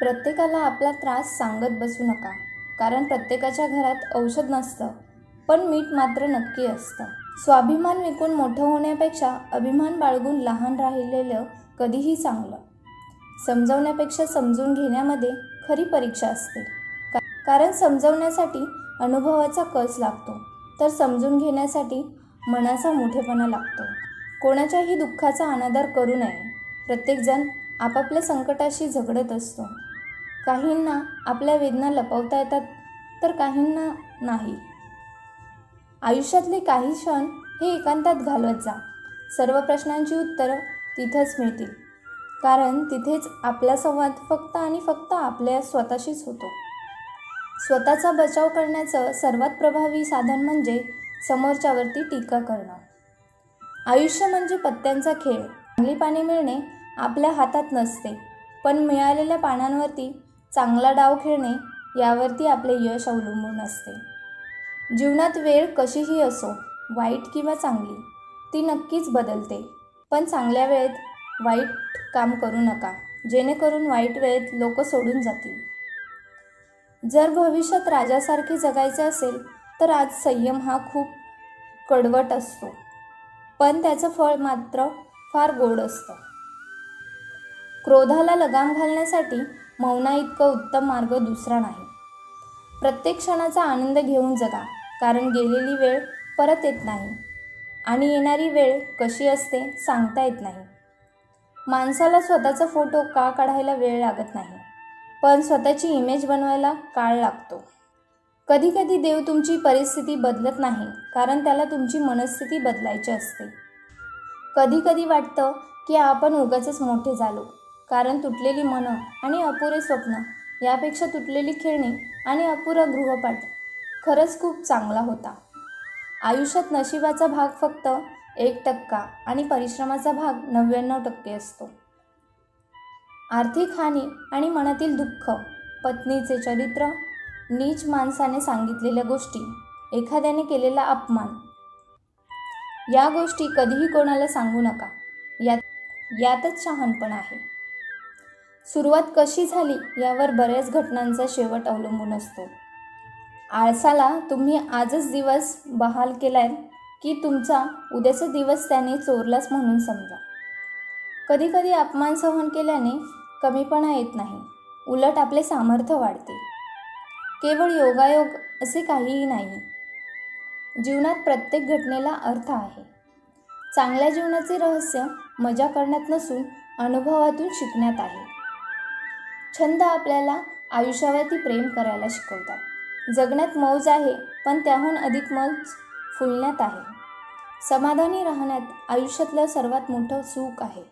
प्रत्येकाला आपला त्रास सांगत बसू नका कारण प्रत्येकाच्या घरात औषध नसतं पण मीठ मात्र नक्की असतं. स्वाभिमान विकून मोठं होण्यापेक्षा अभिमान बाळगून लहान राहिलेलं कधीही चांगलं. समजवण्यापेक्षा समजून घेण्यामध्ये खरी परीक्षा असते. कारण समजवण्यासाठी अनुभवाचा कस लागतो तर समजून घेण्यासाठी मनाचा मोठेपणा लागतो. कोणाच्याही दुःखाचा अनादर करू नये. प्रत्येकजण आपापल्या संकटाशी झगडत असतो. काहींना आपल्या वेदना लपवता येतात तर काहींना नाही. आयुष्यातले काही क्षण हे एकांतात घालवत जा. सर्व प्रश्नांची उत्तरं तिथंच मिळतील. कारण तिथेच आपला संवाद फक्त आणि फक्त आपल्या स्वतःशीच होतो. स्वतःचा बचाव करण्याचं सर्वात प्रभावी साधन म्हणजे समोरच्यावरती टीका करणं. आयुष्य म्हणजे पत्त्यांचा खेळ. चांगली पाने मिळणे आपल्या हातात नसते पण मिळालेल्या पानांवरती चांगला डाव खेळणे यावरती आपले यश अवलंबून असते. जीवनात वेळ कशीही असो वाईट किंवा चांगली ती नक्कीच बदलते. पण चांगल्या वेळेत वाईट काम करू नका जेणेकरून वाईट वेळेत लोक सोडून जातील. जर भविष्यात राजासारखे जगायचे असेल तर आज संयम हा खूप कडवट असतो. पण त्याचं फळ मात्र फार गोड असतं. क्रोधाला लगाम घालण्यासाठी मौना इतकं उत्तम मार्ग दुसरा नाही. प्रत्येक क्षणाचा आनंद घेऊन जगा कारण गेलेली वेळ परत येत नाही आणि येणारी वेळ कशी असते सांगता येत नाही. माणसाला स्वतःचा फोटो का काढायला वेळ लागत नाही पण स्वतःची इमेज बनवायला काळ लागतो. कधीकधी देव तुमची परिस्थिती बदलत नाही कारण त्याला तुमची मनस्थिती बदलायची असते. कधीकधी वाटतं की आपण उगाचच मोठे झालो कारण तुटलेली मनं आणि अपुरे स्वप्न यापेक्षा तुटलेली खेळणी आणि अपुरा गृहपाठ खरंच खूप चांगला होता. आयुष्यात नशिबाचा भाग फक्त एक टक्का आणि परिश्रमाचा भाग नव्याण्णव टक्के असतो. आर्थिक हानी आणि मनातील दुःख पत्नीचे चरित्र नीच माणसाने सांगितलेल्या गोष्टी एखाद्याने केलेला अपमान या गोष्टी कधीही कोणाला सांगू नका. यात यातच शहाणपण आहे. सुरुवात कशी झाली यावर बऱ्याच घटनांचा शेवट अवलंबून असतो. आळसाला तुम्ही आजच दिवस बहाल केलाय की तुमचा उद्याचा दिवस त्याने चोरलाच म्हणून समजा. कधीकधी अपमान सहन केल्याने कमीपणा येत नाही उलट आपले सामर्थ्य वाढते. केवळ योगायोग असे काहीही नाही. जीवनात प्रत्येक घटनेला अर्थ आहे. चांगल्या जीवनाचे रहस्य मजा करण्यात नसून अनुभवातून शिकण्यात आहे. छंद आपल्याला आयुष्यावरती प्रेम करायला शिकवतात. जगण्यात मौज आहे पण त्याहून अधिक मौज फुलण्यात आहे. समाधानी राहण्यात आयुष्यातलं सर्वात मोठं सुख आहे.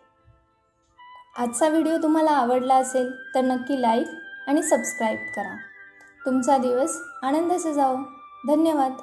आजचा व्हिडिओ तुम्हाला आवडला असेल तर नक्की लाईक आणि सबस्क्राईब करा. तुमचा दिवस आनंदाचा जाओ धन्यवाद.